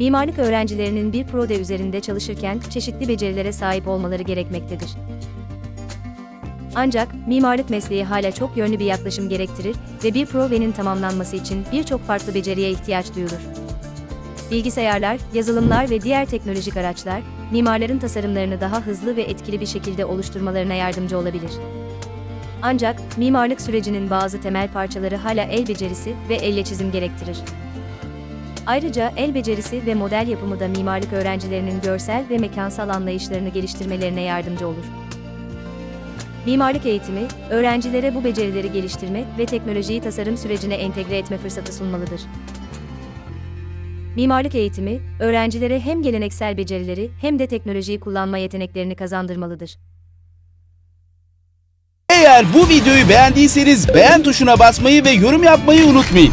mimarlık öğrencilerinin bir proje üzerinde çalışırken çeşitli becerilere sahip olmaları gerekmektedir. Ancak mimarlık mesleği hala çok yönlü bir yaklaşım gerektirir ve bir projenin tamamlanması için birçok farklı beceriye ihtiyaç duyulur. Bilgisayarlar, yazılımlar ve diğer teknolojik araçlar, mimarların tasarımlarını daha hızlı ve etkili bir şekilde oluşturmalarına yardımcı olabilir. Ancak mimarlık sürecinin bazı temel parçaları hala el becerisi ve elle çizim gerektirir. Ayrıca el becerisi ve model yapımı da mimarlık öğrencilerinin görsel ve mekansal anlayışlarını geliştirmelerine yardımcı olur. Mimarlık eğitimi, öğrencilere bu becerileri geliştirme ve teknolojiyi tasarım sürecine entegre etme fırsatı sunmalıdır. Mimarlık eğitimi, öğrencilere hem geleneksel becerileri hem de teknolojiyi kullanma yeteneklerini kazandırmalıdır. Eğer bu videoyu beğendiyseniz beğen tuşuna basmayı ve yorum yapmayı unutmayın.